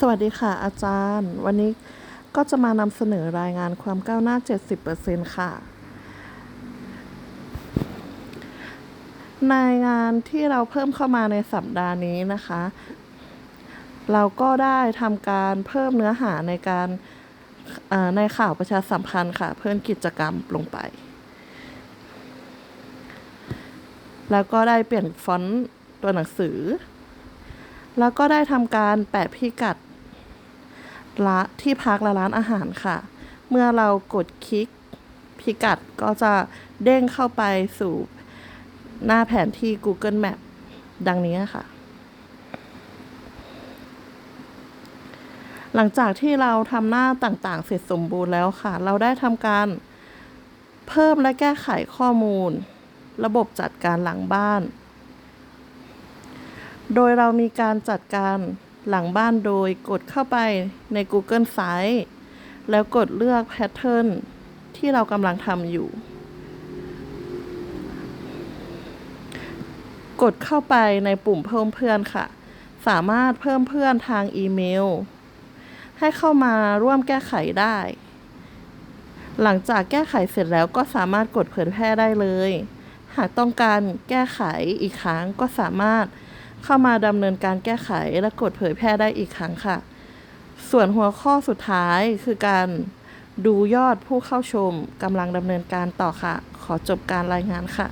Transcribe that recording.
สวัสดีค่ะ อาจารย์ วันนี้ก็จะมานำเสนอรายงานความก้าวหน้า 70%ค่ะ ในงานที่เราเพิ่มเข้ามาในสัปดาห์นี้นะคะ เราก็ได้ทำการเพิ่มเนื้อหาในการในข่าวประชาสัมพันธ์ค่ะ เพิ่มกิจกรรมลงไป แล้วก็ได้เปลี่ยนฟอนต์ตัวหนังสือ แล้วก็ได้ทำการแปะพิกัดละที่พักและร้านอาหารค่ะ เมื่อเรากดคลิกพิกัดก็จะเด้งเข้าไปสู่หน้าแผนที่ Google Map ดังนี้ค่ะ หลังจากที่เราทำหน้าต่างๆ เสร็จสมบูรณ์แล้วค่ะ เราได้ทำการเพิ่มและแก้ไขข้อมูล ระบบจัดการหลังบ้าน โดยเรามีการจัดการหลังบ้านโดยกดเข้าไปใน Google Site แล้วกดเลือกแพทเทิร์นที่เรากำลังทำอยู่ กดเข้าไปในปุ่มเพิ่มเพื่อนค่ะ สามารถเพิ่มเพื่อนทางอีเมล ให้เข้ามาร่วมแก้ไขได้ หลังจากแก้ไขเสร็จแล้วก็สามารถกดเผยแพร่ได้เลย หากต้องการแก้ไขอีกครั้งก็สามารถ เข้ามาดำเนินการแก้ไขและกดเผยแพร่ได้อีกครั้งค่ะ ส่วนหัวข้อสุดท้ายคือการดูยอดผู้เข้าชมกำลังดำเนินการต่อค่ะ ขอจบการรายงานค่ะ